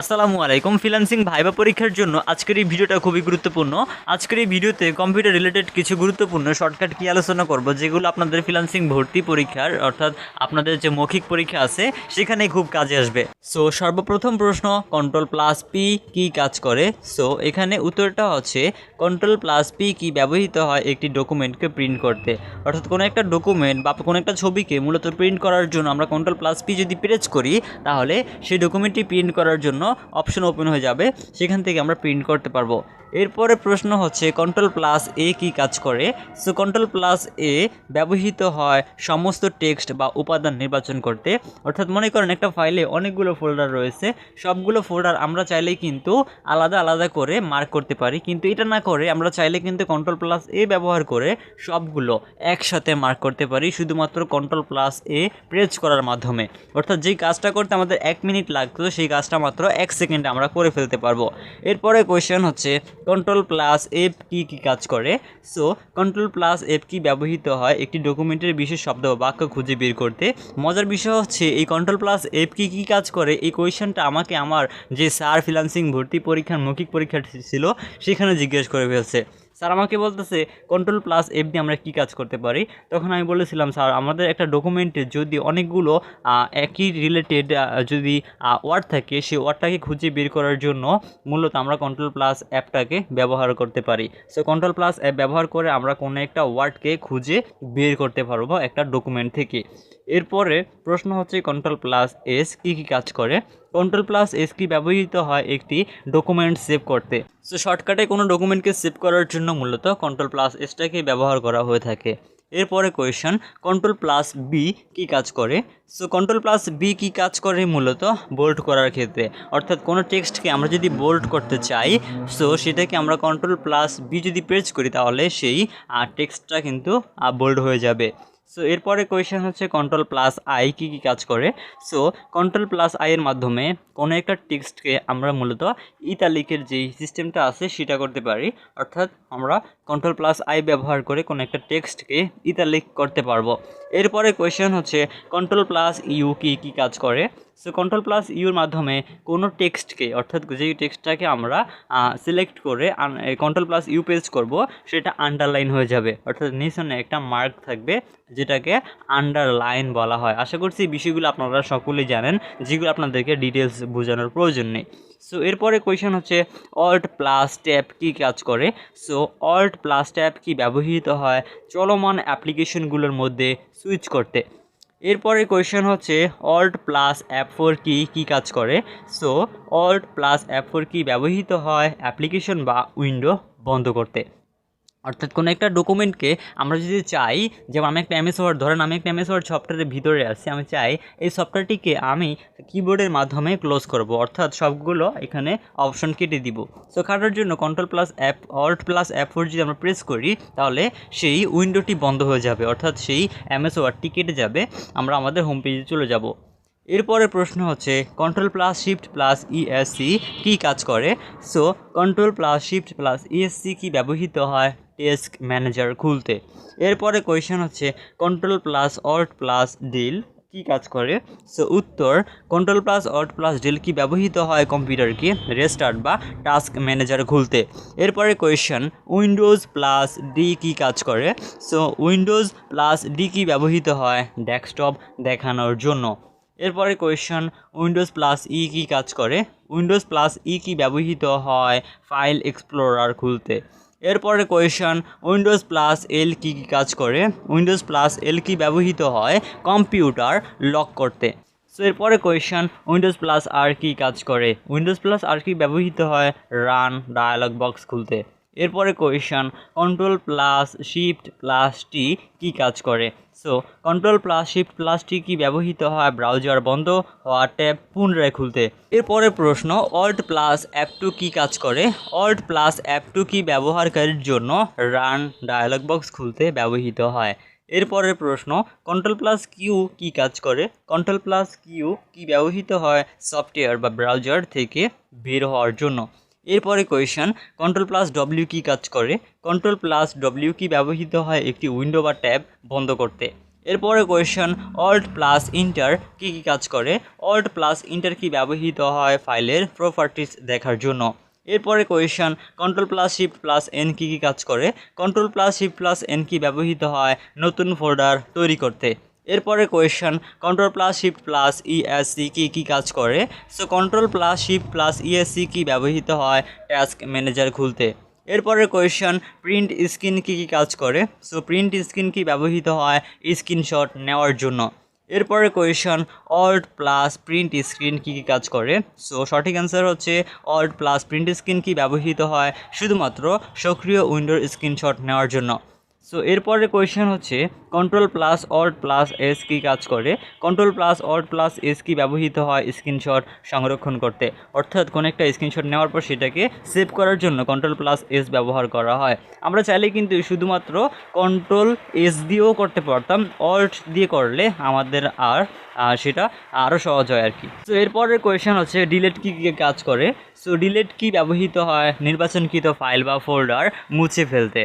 আসসালামু আলাইকুম freelancing viva পরীক্ষার জন্য। আজকের এই ভিডিওটা খুবই গুরুত্বপূর্ণ। আজকের এই ভিডিওতে কম্পিউটার রিলেটেড কিছু গুরুত্বপূর্ণ শর্টকাট কি আলোচনা করব, যেগুলো আপনাদের ফ্রিল্যান্সিং ভর্তি পরীক্ষার, অর্থাৎ আপনাদের যে মৌখিক পরীক্ষা আছে, সেখানে খুব কাজে আসবে। সো সর্বপ্রথম প্রশ্ন কন্ট্রোল প্লাস পি কি কাজ করে? সো এখানে উত্তরটা হচ্ছে কন্ট্রোল প্লাস পি কি ব্যবহৃত হয় একটি ডকুমেন্টকে প্রিন্ট করতে। অর্থাৎ কোনো একটা ডকুমেন্ট বা কোনো একটা ছবিকে মূলত প্রিন্ট করার জন্য আমরা কন্ট্রোল প্লাস পি যদি প্রেস করি, তাহলে সেই ডকুমেন্টটি প্রিন্ট করার জন্য অপশন ওপেন হয়ে যাবে, সেখান থেকে আমরা প্রিন্ট করতে পারব। এরপরে প্রশ্ন হচ্ছে কন্ট্রোল প্লাস এ কি কাজ করে? সো কন্ট্রোল প্লাস এ ব্যবহৃত হয় সমস্ত টেক্সট বা উপাদান নির্বাচন করতে। অর্থাৎ মনে করেন একটা ফাইলে অনেকগুলো ফোল্ডার রয়েছে, সবগুলো ফোল্ডার আমরা চাইলেই কিন্তু আলাদা আলাদা করে মার্ক করতে পারি। কিন্তু এটা না করে আমরা চাইলে কিন্তু কন্ট্রোল প্লাস এ ব্যবহার করে সবগুলো একসাথে মার্ক করতে পারি, শুধুমাত্র কন্ট্রোল প্লাস এ প্রেস করার মাধ্যমে। অর্থাৎ যেই কাজটা করতে আমাদের এক মিনিট লাগতো, সেই কাজটা মাত্র এক সেকেন্ডে আমরা করে ফেলতে পারব। এরপরে কোয়েশ্চেন হচ্ছে কন্ট্রোল প্লাস এফ কি কি কাজ করে? সো কন্ট্রোল প্লাস এফ কি ব্যবহৃত হয়? একটি ডকুমেন্টের বিশেষ শব্দ বাক্য খুঁজে বের করতে। মজার বিষয় হচ্ছে, এই কন্ট্রোল প্লাস এফ কি, কী কাজ করে? এই কোয়েশ্চেনটা আমাকে আমার যে স্যার ফিলান্সিং ভর্তি পরীক্ষার মৌখিক পরীক্ষা ছিল, সেখানে জিজ্ঞেস করে ফেলছে। স্যার আমাকে বলতেছে কন্ট্রোল প্লাস এফ দিয়ে আমরা কী কাজ করতে পারি? তখন আমি বলেছিলাম, স্যার, আমাদের একটা ডকুমেন্টে যদি অনেকগুলো একই রিলেটেড যদি ওয়ার্ড থাকে, সেই ওয়ার্ডটাকে খুঁজে বের করার জন্য মূলত আমরা কন্ট্রোল প্লাস অ্যাপটাকে ব্যবহার করতে পারি। সো কন্ট্রোল প্লাস অ্যাপ ব্যবহার করে আমরা কোনো একটা ওয়ার্ডকে খুঁজে বের করতে পারব একটা ডকুমেন্ট থেকে। এরপরে প্রশ্ন হচ্ছে কন্ট্রোল প্লাস এস কী কী কাজ করে? কন্ট্রোল প্লাস এস কি ব্যবহৃত হয় একটি ডকুমেন্ট সেভ করতে? সো শর্টকাটে কোনো ডকুমেন্টকে সেভ করার জন্য মূলত কন্ট্রোল প্লাস এসটাকে ব্যবহার করা হয়ে থাকে। এরপরে কোয়েশন কন্ট্রোল প্লাস বি কী কাজ করে? সো কন্ট্রোল প্লাস বি কী কাজ করে মূলত? বোল্ড করার ক্ষেত্রে। অর্থাৎ কোনো টেক্সটকে আমরা যদি বোল্ড করতে চাই সো সেটাকে আমরা কন্ট্রোল প্লাস বি যদি প্রেস করি, তাহলে সেই টেক্সটটা কিন্তু বোল্ড হয়ে যাবে। সো এরপরে কোয়েশ্চেন হচ্ছে কন্ট্রোল প্লাস আই কী কী কাজ করে? সো কন্ট্রোল প্লাস আই এর মাধ্যমে কোনো একটা টেক্সটকে আমরা মূলত ইতালিকের যেই সিস্টেমটা আছে সেটা করতে পারি। অর্থাৎ আমরা কন্ট্রোল প্লাস আই ব্যবহার করে কোনো একটা টেক্সটকে ইতালিক করতে পারব। এরপরে কোয়েশ্চেন হচ্ছে কন্ট্রোল প্লাস ইউ কি, কী কাজ করে? সো কন্ট্রোল প্লাস ইউর মাধ্যমে কোনো টেক্সটকে, অর্থাৎ যেই টেক্সটটাকে আমরা সিলেক্ট করে কন্ট্রোল প্লাস ইউ পেজ করব, সেটা আন্ডারলাইন হয়ে যাবে। অর্থাৎ নিচনে একটা মার্ক থাকবে যেটাকে আন্ডারলাইন বলা হয়। আশা করছি এই বিষয়গুলো আপনারা সকলেই জানেন, যেগুলো আপনাদেরকে ডিটেলস বোঝানোর প্রয়োজন নেই। সো এরপরে কোয়েশন হচ্ছে অল্ট প্লাস ট্যাব কী কাজ করে? সো অল্ট প্লাস ট্যাব কি ব্যবহৃত হয়? চলমান অ্যাপ্লিকেশনগুলোর মধ্যে সুইচ করতে। এরপরে কোয়েশ্চেন হচ্ছে অল্ট প্লাস অ্যাপ ফোর কি, কী কাজ করে? So alt plus F four কি ব্যবহৃত হয়? অ্যাপ্লিকেশন বা উইন্ডো বন্ধ করতে। অর্থাৎ কোনো একটা ডকুমেন্টকে আমরা যদি চাই, যেমন আমি একটা এমএস ওয়ার্ড ধরেন আমি একটা এমএস ওয়ার্ড সফটওয়্যারের ভিতরে আছি, আমি চাই এই সফটওয়্যারটিকে আমি কিবোর্ডের মাধ্যমে ক্লোজ করব। অর্থাৎ সবগুলো এখানে অপশন কেটে দিব। সো কাটার জন্য control plus F alt plus F four যদি আমরা প্রেস করি, তাহলে সেই উইন্ডোটি বন্ধ হয়ে যাবে। অর্থাৎ সেই এমএস ওয়ার্ডটি কেটে যাবে। আমরা আমাদের হোম পেজে চলে যাব। এরপরে প্রশ্ন হচ্ছে control plus shift plus ESC কী কাজ করে? So control plus shift plus ESC কি ব্যবহৃত হয়? ডেস্ক ম্যানেজার খুলতে। এরপরে কোয়েশ্চেন হচ্ছে control plus alt plus del কী কাজ করে? সো উত্তর control plus alt plus del কি ব্যবহৃত হয় কম্পিউটারকে রেস্টার্ট বা টাস্ক ম্যানেজার খুলতে। এরপরে কোয়েশ্চেন উইন্ডোজ প্লাস ডি কী কাজ করে? সো উইন্ডোজ প্লাস ডি কি ব্যবহৃত হয়? ডেস্কটপ দেখানোর জন্য। এরপরে কোয়েশ্চন উইন্ডোজ প্লাস ই কী কাজ করে? উইন্ডোজ প্লাস ই কি ব্যবহৃত হয়? ফাইল এক্সপ্লোরার খুলতে। এরপরে কোয়েশন উইন্ডোজ প্লাস এল কী কী কাজ করে? উইন্ডোজ প্লাস এল কি ব্যবহৃত হয়? কম্পিউটার লক করতে। সো এরপরে কোয়েশন উইন্ডোজ প্লাস আর কি কাজ করে? উইন্ডোজ প্লাস আর কি ব্যবহৃত হয়? রান ডায়ালগ বক্স খুলতে। এরপরে question control plus shift plus T কী কাজ করে? So control plus shift plus T কি ব্যবহৃত হয় ব্রাউজার বন্ধ হওয়া ট্যাব পুনরায় খুলতে। এরপরে প্রশ্ন অল্ট প্লাস অ্যাপ টু কী কাজ করে? অল্ট প্লাস অ্যাপ টু কি ব্যবহারকারীর জন্য রান ডায়ালগ বক্স খুলতে ব্যবহৃত হয়? এরপরের প্রশ্ন, কন্ট্রোল প্লাস কিউ কি কাজ করে? কন্ট্রোল প্লাস কিউ কি ব্যবহৃত হয় সফটওয়্যার বা ব্রাউজার থেকে বের হওয়ার জন্য? এরপরে কোয়েশন কন্ট্রোল প্লাস ডব্লিউ কি কাজ করে। কন্ট্রোল প্লাস ডব্লিউ কি ব্যবহৃত হয় একটি উইন্ডো বা ট্যাব বন্ধ করতে। এরপরে কোয়েশ্চেন অল্ট প্লাস ইন্টার কী কী কাজ করে। অল্ট প্লাস ইন্টার কি ব্যবহৃত হয় ফাইলের প্রপার্টিস দেখার জন্য। এরপরে question control plus shift plus N কি কি কাজ করে। Control plus shift plus N কি ব্যবহৃত হয় নতুন ফোল্ডার তৈরি করতে। এরপরে question control plus shift plus ESC কি, কী কাজ করে? So control plus shift plus ESC কি ব্যবহৃত হয় টাস্ক ম্যানেজার খুলতে? এরপরে কোয়েশ্চেন প্রিন্ট স্ক্রিন কী কী কাজ করে? সো প্রিন্ট স্ক্রিন কি ব্যবহৃত হয়? স্ক্রিনশট নেওয়ার জন্য। এরপরে question alt plus print screen কী কী কাজ করে? সো সঠিক অ্যান্সার হচ্ছে অল্ট প্লাস প্রিন্ট স্ক্রিন কি ব্যবহৃত হয়? শুধুমাত্র সক্রিয় উইন্ডোর স্ক্রিনশট নেওয়ার জন্য। সো এরপরে কোয়েশ্চেন হচ্ছে control plus alt plus S কি কাজ করে? Control plus alt plus S কি ব্যবহৃত হয় স্ক্রিনশট সংরক্ষণ করতে? অর্থাৎ কোনো একটা স্ক্রিনশট নেওয়ার পর সেটাকে সেভ করার জন্য কন্ট্রোল প্লাস এস ব্যবহার করা হয়। আমরা চাইলে কিন্তু শুধুমাত্র কন্ট্রোল এস দিয়েও করতে পারতাম অল্ট দিয়ে করলে আমাদের আর সেটা আরও সহজ হয় আর কি। তো এরপরের কোয়েশ্চেন হচ্ছে ডিলেট কী কাজ করে? সো ডিলেট কি ব্যবহৃত হয়? নির্বাচনকৃত ফাইল বা ফোল্ডার মুছে ফেলতে।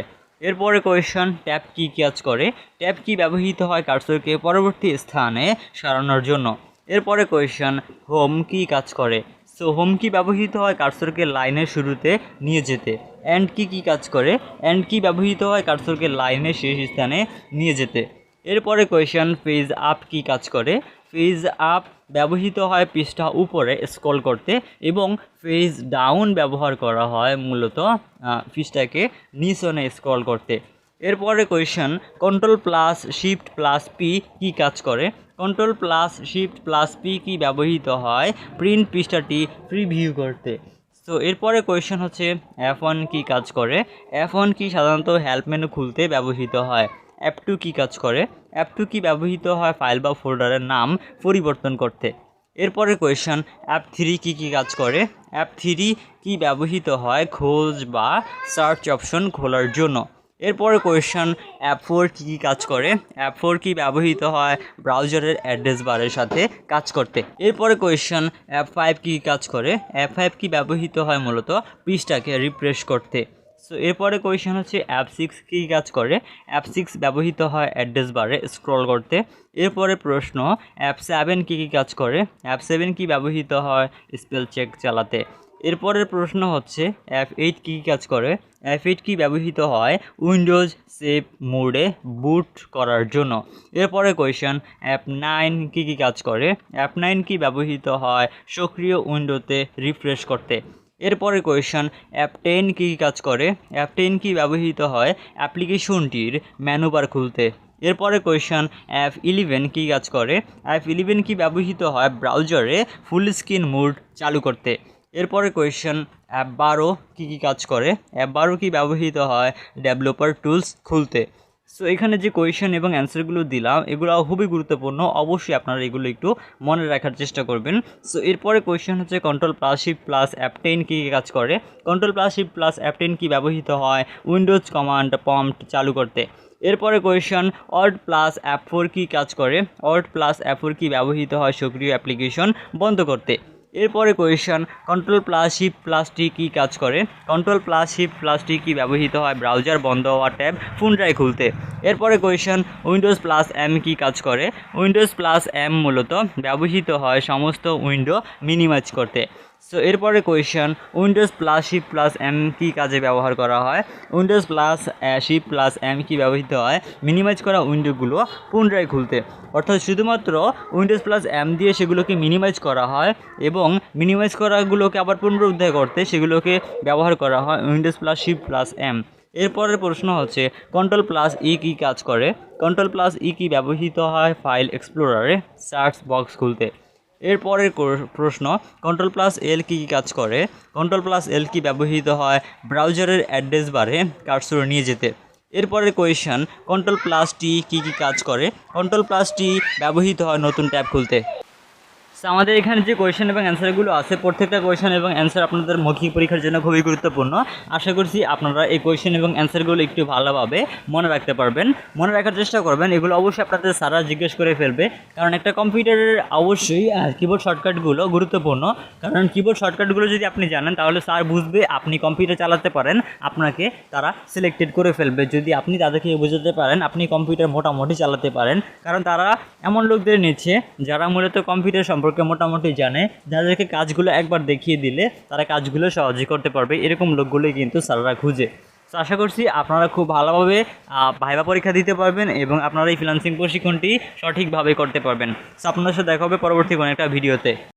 এরপরে কোয়েশ্চন ট্যাব কি কাজ করে। ট্যাপ কি ব্যবহৃত হয় কার্সরকে পরবর্তী স্থানে সরানোর জন্য। এরপরে কোয়েশ্চন হোম কি কাজ করে। সো হোম কি ব্যবহৃত হয় কার্সরকে লাইনের শুরুতে নিয়ে যেতে। অ্যান্ড কি কি কাজ করে। অ্যান্ড কি ব্যবহৃত হয় কার্সরকে লাইনের শেষ স্থানে নিয়ে যেতে। এরপরে কোয়েশ্চন পেজ আপ কি কাজ করে। পেজ আপ ব্যবহৃত হয় পৃষ্ঠা উপরে স্ক্রল করতে এবং ফেজ ডাউন ব্যবহার করা হয় মূলত পৃষ্ঠাকে নিচনে স্ক্রল করতে। এরপরে question control plus shift plus P কী কাজ করে? Control plus shift plus P কি ব্যবহৃত হয়? প্রিন্ট পৃষ্ঠাটি প্রিভিউ করতে। সো এরপরে কোয়েশ্চেন হচ্ছে এফ ওয়ান কী কাজ করে? এফ ওয়ান কি সাধারণত হেল্প মেনু খুলতে ব্যবহৃত হয়? অ্যাপ টু কী কাজ করে? অ্যাপ টু কি ব্যবহৃত হয় ফাইল বা ফোল্ডারের নাম পরিবর্তন করতে? এরপরে কোয়েশ্চেন অ্যাপ থ্রি কী কী কাজ করে? অ্যাপ থ্রি কি ব্যবহৃত হয় খোঁজ বা সার্চ অপশন খোলার জন্য? এরপরে কোয়েশ্চেন অ্যাপ ফোর কী কী কাজ করে? অ্যাপ ফোর কি ব্যবহৃত হয় ব্রাউজারের অ্যাড্রেস বারের সাথে কাজ করতে? এরপরে কোয়েশ্চেন অ্যাপ ফাইভ কী কাজ করে? অ্যাপ ফাইভ কি ব্যবহৃত হয় মূলত পৃষ্ঠাকে রিফ্রেশ করতে? সো এরপরে কোয়েশ্চেন হচ্ছে অ্যাপ সিক্স কী কাজ করে? অ্যাপ সিক্স ব্যবহৃত হয় অ্যাড্রেস বারে স্ক্রল করতে। এরপরে প্রশ্ন অ্যাপ সেভেন কী কী কাজ করে? অ্যাপ সেভেন কি ব্যবহৃত হয় স্পেল চেক চালাতে? এরপরের প্রশ্ন হচ্ছে অ্যাপ এইট কী কী কাজ করে? অ্যাপ এইট কি ব্যবহৃত হয় উইন্ডোজ সেভ মোডে বুট করার জন্য? এরপরে কোয়েশ্চেন অ্যাপ নাইন কী কী কাজ করে? অ্যাপ নাইন কি ব্যবহৃত হয় সক্রিয় উইন্ডোতে রিফ্রেশ করতে? এরপরে কোয়েশ্চেন অ্যাপ টেন কী কাজ করে? অ্যাপ টেন কি ব্যবহৃত হয়? অ্যাপ্লিকেশনটির ম্যানুবার খুলতে। এরপরে কোয়েশ্চেন অ্যাপ ইলেভেন কী কাজ করে? অ্যাপ ইলেভেন কী ব্যবহৃত হয়? ব্রাউজারে ফুল স্ক্রিন মোড চালু করতে। এরপরে কোয়েশ্চেন অ্যাপ বারো কী কী কাজ করে? অ্যাপ বারো কি ব্যবহৃত হয়? ডেভেলপার টুলস খুলতে। সো এখানে যে কোয়েশ্চেন এবং অ্যান্সারগুলো দিলাম এগুলো খুবই গুরুত্বপূর্ণ। অবশ্যই আপনারা এগুলো একটু মনে রাখার চেষ্টা করবেন। সো এরপরে কোয়েশ্চেন হচ্ছে control plus shift plus F ten কী কী কাজ করে? Control plus shift plus F ten কি ব্যবহৃত হয়? উইন্ডোজ কমান্ড পম্পট চালু করতে। এরপরে question alt plus F four কী কাজ করে? অল্ট প্লাস অ্যাপ ফোর কি ব্যবহৃত হয়? সক্রিয় অ্যাপ্লিকেশন বন্ধ করতে। এরপরে question control plus shift plus T কী কাজ করে? Control plus shift plus T কী ব্যবহৃত হয়? ব্রাউজার বন্ধ হওয়ার ট্যাব ফোন ড্রাই খুলতে। এরপরে কোয়েশন উইন্ডোজ প্লাস এম কি কাজ করে? উইন্ডোজ প্লাস এম মূলত ব্যবহৃত হয় সমস্ত উইন্ডো মিনিমাইজ করতে। সো এরপরে question Windows plus shift plus M কি কাজে ব্যবহার করা হয়? Windows plus shift plus M কি ব্যবহৃত হয়? মিনিমাইজ করা উইন্ডোগুলো পুনরায় খুলতে। অর্থাৎ শুধুমাত্র উইন্ডোজ প্লাস এম দিয়ে সেগুলোকে মিনিমাইজ করা হয় এবং মিনিমাইজ করাগুলোকে আবার পুনরুদ্ধার করতে সেগুলোকে ব্যবহার করা হয় Windows plus shift plus M এরপরের প্রশ্ন হচ্ছে কন্ট্রোল প্লাস ই কী কাজ করে? কন্ট্রোল প্লাস ই কি ব্যবহৃত হয়? ফাইল এক্সপ্লোরারে সার্চ বক্স খুলতে। এরপরের প্রশ্ন কন্ট্রোল প্লাস এল কী কী কাজ করে? কন্ট্রোল প্লাস এল কি ব্যবহৃত হয়? ব্রাউজারের অ্যাড্রেস বারে কার্সর নিয়ে যেতে। এরপরের কোয়েশন কন্ট্রোল প্লাস টি কী কী কাজ করে? কন্ট্রোল প্লাস টি ব্যবহৃত হয় নতুন ট্যাব খুলতে। আমাদের এখানে যে কোয়েশ্চেন এবং অ্যান্সারগুলো আছে, প্রত্যেকটা কোয়েশ্চেন এবং অ্যান্সার আপনাদের মৌখিক পরীক্ষার জন্য খুবই গুরুত্বপূর্ণ। আশা করছি আপনারা এই কোয়েশ্চেন এবং অ্যান্সারগুলো একটু ভালোভাবে মনে রাখতে পারবেন। মনে রাখার চেষ্টা করবেন, এগুলো অবশ্যই আপনাদের সারা জিজ্ঞেস করে ফেলবে। কারণ একটা কম্পিউটারের অবশ্যই কিবোর্ড শর্টকাটগুলো গুরুত্বপূর্ণ। কারণ কিবোর্ড শর্টকাটগুলো যদি আপনি জানেন, তাহলে স্যার বুঝবে, আপনি কম্পিউটার চালাতে পারেন, আপনাকে তারা সিলেক্টেড করে ফেলবে। যদি আপনি তাদেরকে বোঝাতে পারেন, আপনি কম্পিউটার মোটামুটি চালাতে পারেন। কারণ তারা এমন লোকদের নিচ্ছে, যারা মূলত কম্পিউটার সম্পর্কে মোটামুটি জানে। যাদেরকে কাজগুলো একবার দেখিয়ে দিলে তারা কাজগুলো সহজে করতে পারবে। এরকম লোকগুলোই কিন্তু স্যাররা খুঁজে। তো আশা করছি আপনারা খুব ভালোভাবে ভাইবা পরীক্ষা দিতে পারবেন এবং আপনারা এই ফিনান্সিং প্রশিক্ষণটি সঠিকভাবে করতে পারবেন। তো আপনাদের সাথে দেখা হবে পরবর্তী কোনো একটা ভিডিওতে।